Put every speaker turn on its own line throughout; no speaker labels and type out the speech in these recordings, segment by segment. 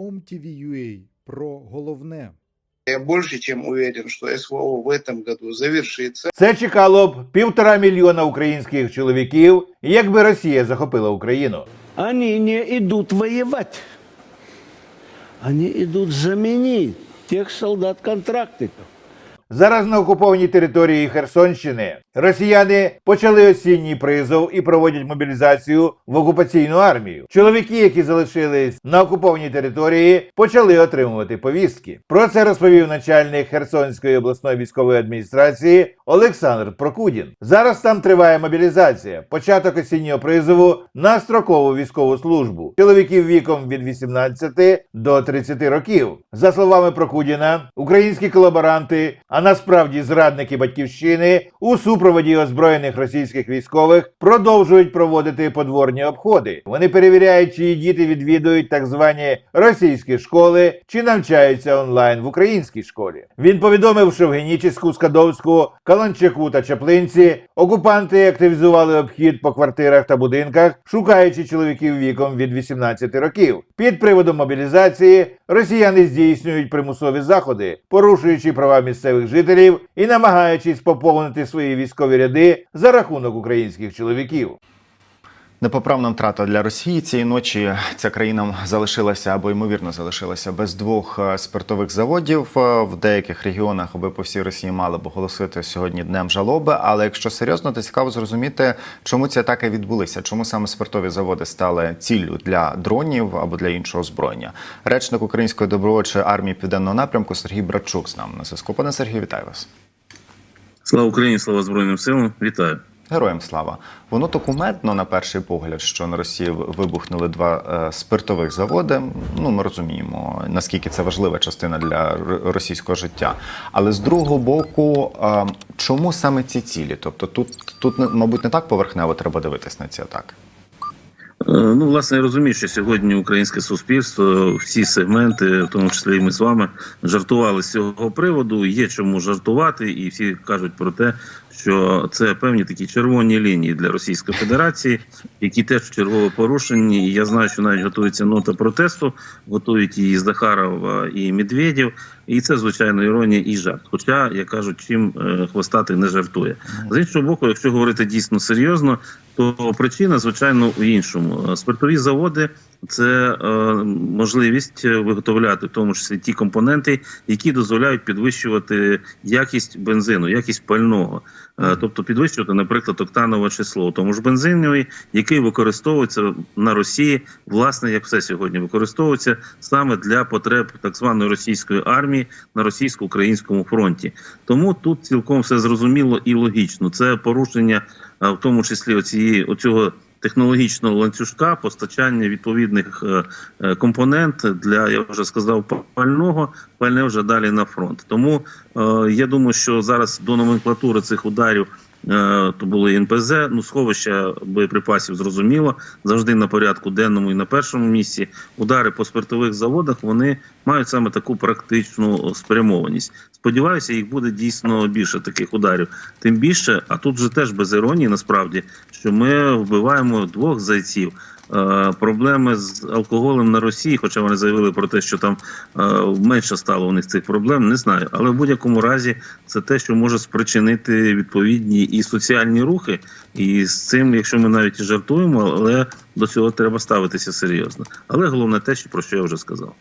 OMTV.ua про головне.
Я більше, ніж уверен, що СВО в этом году завершиться.
Це чекало б півтора мільйона українських чоловіків, якби Росія захопила Україну.
Они не йдуть воювати. Вони йдуть замінити тих солдат-контрактников.
Зараз на окупованій території Херсонщини росіяни почали осінній призов і проводять мобілізацію в окупаційну армію. Чоловіки, які залишились на окупованій території, почали отримувати повістки. Про це розповів начальник Херсонської обласної військової адміністрації Олександр Прокудін. Зараз там триває мобілізація, початок осіннього призову на строкову військову службу чоловіків віком від 18 до 30 років. За словами Прокудіна, українські колаборанти, насправді зрадники батьківщини, у супроводі озброєних російських військових продовжують проводити подворні обходи. Вони перевіряють, чиї діти відвідують так звані російські школи чи навчаються онлайн в українській школі. Він повідомив, що в Генічеську, Скадовську, Каланчаку та Чаплинці окупанти активізували обхід по квартирах та будинках, шукаючи чоловіків віком від 18 років. Під приводом мобілізації росіяни здійснюють примусові заходи, порушуючи права місцевих жителів і намагаючись поповнити свої військові ряди за рахунок українських чоловіків.
Непоправна втрата для Росії цієї ночі. Ця країна залишилася або ймовірно залишилася без двох е, спиртових заводів. Е, В деяких регіонах, аби по всій Росії мали б оголосити сьогодні днем жалоби. Але якщо серйозно, то цікаво зрозуміти, чому ці атаки відбулися, чому саме спиртові заводи стали ціллю для дронів або для іншого озброєння. Речник Української добровольчої армії південного напрямку Сергій Брачук з нами на зв'язку. Пане Сергію, вітаю вас.
Слава Україні, слава Збройним силам. Вітаю.
Героям слава. Воно то кумедно на перший погляд, що на Росії вибухнули два е, спиртових заводи. Ну ми розуміємо, наскільки це важлива частина для російського життя. Але з другого боку, е, чому саме ці цілі? Тобто, тут, тут мабуть, не так поверхнево треба дивитись на ці атаки.
Е, Ну, власне, я розумію, що сьогодні українське суспільство, всі сегменти, в тому числі і ми з вами, жартували з цього приводу. Є чому жартувати, і всі кажуть про те, що це певні такі червоні лінії для Російської Федерації, які теж вчергово порушені. І я знаю, що навіть готується нота протесту, готують її Захаров е, і Медведєв. І це звичайно іронія і жарт. Хоча, як кажуть, чим е, хвостатий не жартує. З іншого боку, якщо говорити дійсно серйозно, то причина, звичайно, у іншому. Спиртові заводи це е, можливість виготовляти в тому числі ті компоненти, які дозволяють підвищувати якість бензину, якість пального. Е, Тобто підвищувати, наприклад, октанове число тому ж бензинові, який використовується на Росії, власне, як все сьогодні використовується саме для потреб так званої російської армії на російсько-українському фронті. Тому тут цілком все зрозуміло і логічно. Це порушення, в тому числі оцієї оцього технологічного ланцюжка постачання відповідних е, е, компонент для я вже сказав пального, пальне вже далі на фронт. Тому е, я думаю, що зараз до номенклатури цих ударів. е, То були НПЗ, ну сховища боєприпасів зрозуміло завжди на порядку денному і на першому місці. Удари по спиртових заводах вони мають саме таку практичну спрямованість. Сподіваюся, їх буде дійсно більше таких ударів. Тим більше, а тут вже теж без іронії, насправді, що ми вбиваємо двох зайців. Е, Проблеми з алкоголем на Росії, хоча вони заявили про те, що там е, менше стало у них цих проблем, не знаю. Але в будь-якому разі це те, що може спричинити відповідні і соціальні рухи. І з цим, якщо ми навіть і жартуємо, але до цього треба ставитися серйозно. Але головне те, про що я вже сказав.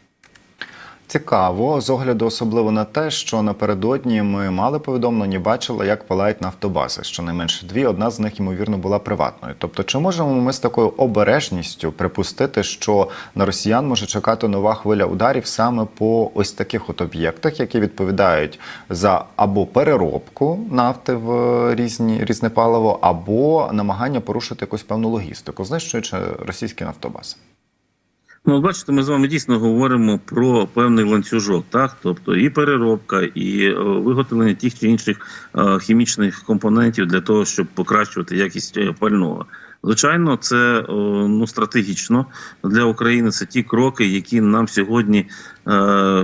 Цікаво, з огляду особливо на те, що напередодні ми мали повідомлення, бачили, як палають нафтобази. Щонайменше дві, одна з них ймовірно була приватною. Тобто, чи можемо ми з такою обережністю припустити, що на росіян може чекати нова хвиля ударів саме по ось таких от об'єктах, які відповідають за або переробку нафти в різні різне паливо, або намагання порушити якусь певну логістику, знищуючи російські нафтобази?
Ну, бачите, ми з вами дійсно говоримо про певний ланцюжок, так тобто і переробка, і е, виготовлення тих чи інших е, хімічних компонентів для того, щоб покращувати якість е, пального. Звичайно, це ну стратегічно для України. Це ті кроки, які нам сьогодні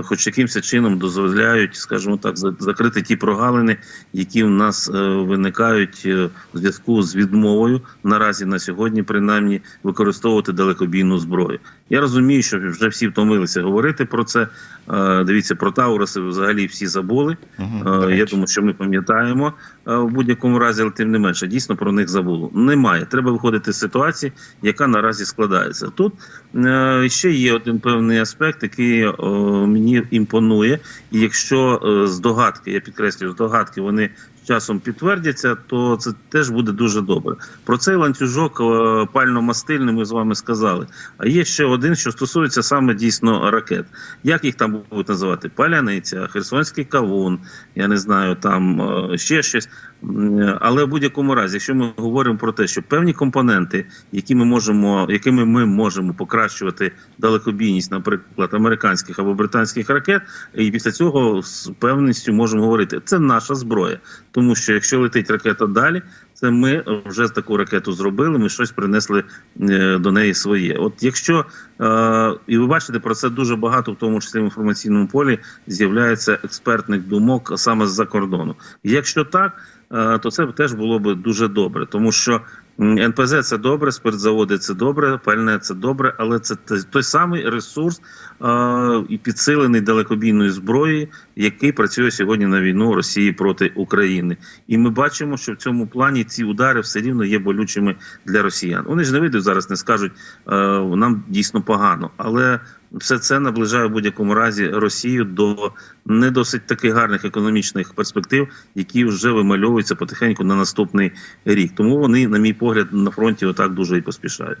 хоч якимось чином дозволяють, скажімо так, закрити ті прогалини, які в нас е, виникають е, в зв'язку з відмовою наразі на сьогодні, принаймні, використовувати далекобійну зброю. Я розумію, що вже всі втомилися говорити про це. Е, Дивіться, про Тауруси взагалі всі забули. Е, Я думаю, що ми пам'ятаємо е, в будь-якому разі, але тим не менше, дійсно про них забуло. Немає. Треба виходити з ситуації, яка наразі складається. Тут е, ще є один певний аспект, який е, мені імпонує. І якщо е, здогадки, я підкреслюю, здогадки вони часом підтвердяться, то це теж буде дуже добре. Про цей ланцюжок е, пально-мастильний ми з вами сказали. А є ще один, що стосується саме дійсно ракет. Як їх там будуть називати? Паляниця, Херсонський кавун, я не знаю, там е, ще щось. Але в будь-якому разі, якщо ми говоримо про те, що певні компоненти, які ми можемо, якими ми можемо покращувати далекобійність, наприклад, американських або британських ракет, і після цього з певністю можемо говорити, це наша зброя. Тому що якщо летить ракета далі, це ми вже таку ракету зробили. Ми щось принесли е, до неї своє. От якщо е, і ви бачите, про це дуже багато, в тому числі в інформаційному полі, з'являється експертних думок саме з-за кордону. Якщо так, то це теж було б дуже добре, тому що НПЗ це добре, спиртзаводи це добре, пальне це добре, але це той самий ресурс е, і підсилений далекобійною зброєю, який працює сьогодні на війну Росії проти України. І ми бачимо, що в цьому плані ці удари все рівно є болючими для росіян. Вони ж не вийдуть зараз, не скажуть е, нам дійсно погано, але все це наближає в будь-якому разі Росію до не досить таких гарних економічних перспектив, які вже вимальовуються потихеньку на наступний рік. Тому вони, на мій погляд, на фронті отак дуже і поспішають.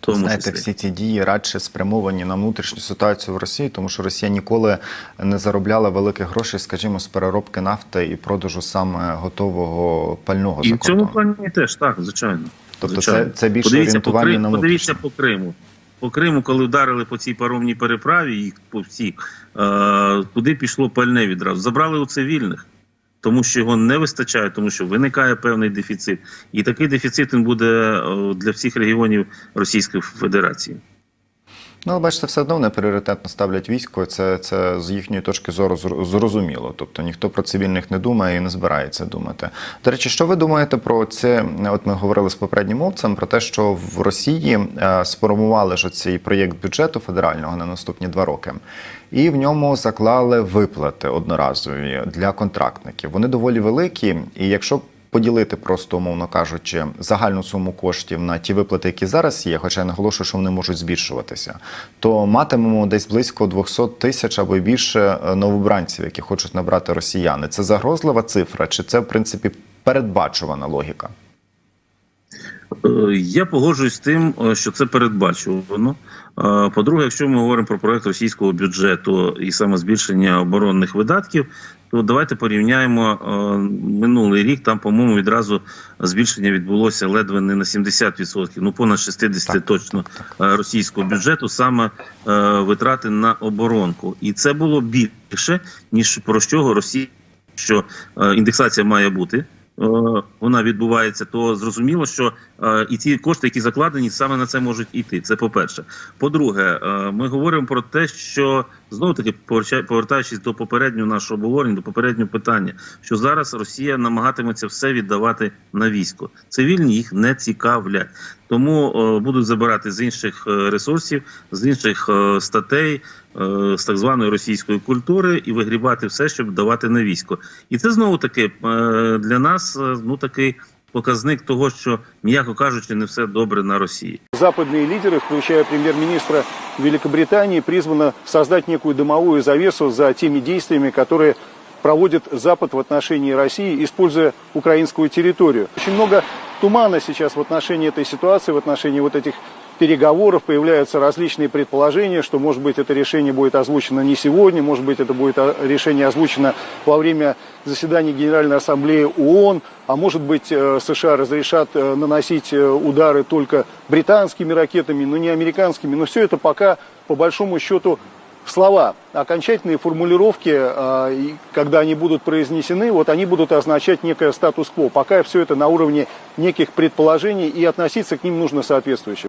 Тому
Знаєте, всі ці дії радше спрямовані на внутрішню ситуацію в Росії, тому що Росія ніколи не заробляла великих грошей, скажімо, з переробки нафти і продажу саме готового пального
І в цьому плані теж так, звичайно.
Тобто
Звичайно.
це, це більше
Подивіться по,
орієнтування
Крим,
на
подивіться по Криму. По Криму, коли вдарили по цій паромній переправі, їх по всіх, е, туди пішло пальне відразу. Забрали у цивільних, тому що його не вистачає, тому що виникає певний дефіцит. І такий дефіцит він буде е, для всіх регіонів Російської Федерації.
Ну, але бачите, все одно вони пріоритетно ставлять військо. Це, це з їхньої точки зору зр- зрозуміло. Тобто ніхто про цивільних не думає і не збирається думати. До речі, що ви думаєте про це? От ми говорили з попереднім мовцем про те, що в Росії е, сформували ж цей проєкт бюджету федерального на наступні два роки, і в ньому заклали виплати одноразові для контрактників. Вони доволі великі, і якщо поділити просто, умовно кажучи, загальну суму коштів на ті виплати, які зараз є, хоча я наголошую, що вони можуть збільшуватися, то матимемо десь близько 200 тисяч або більше е, новобранців, які хочуть набрати росіяни. Це загрозлива цифра, чи це в принципі передбачувана логіка?
Е, Я погоджуюсь з тим, е, що це передбачувано. Е, По-друге, якщо ми говоримо про проект російського бюджету і саме збільшення оборонних видатків, то давайте порівняємо минулий рік. Там, по-моєму, відразу збільшення відбулося ледве не на 70%, ну понад 60%
Так,
точно е, російського бюджету, саме витрати на оборонку, і це було більше ніж про що Росія, що індексація має бути. Вона відбувається, то зрозуміло, що і ці кошти, які закладені, саме на це можуть іти. Це по-перше. По-друге, е, ми говоримо про те, що знову таки повертаючись- до попереднього нашого обговорення, до попереднього питання, що зараз Росія намагатиметься все віддавати на військо. Цивільні їх не цікавлять, тому е, будуть забирати з інших е, ресурсів, з інших е, статей. е, З так званої російської культури і вигрібати все, щоб давати на військо, і це знову таки е, для нас е, ну такий показник того, що м'яко кажучи, не все добре на Росії.
Западные лидеры, включая премьер-министра Великобритании, призваны создать некую дымовую завесу за теми действиями, которые проводит Запад в отношении России, используя украинскую территорию. Очень много тумана сейчас в отношении этой ситуации, в отношении вот этих переговоров. Появляются различные предположения, что, может быть, это решение будет озвучено не сегодня, может быть, это будет а, решение озвучено во время заседания Генеральной Ассамблеи ООН, а может быть, э, США разрешат э, наносить э, удары только британскими ракетами, но не американскими. Но все это пока, по большому счету, слова. Окончательные формулировки, и когда они будут произнесены, вот они будут означать некое статус-кво. Пока все это на уровне неких предположений, и относиться к ним нужно соответствующе.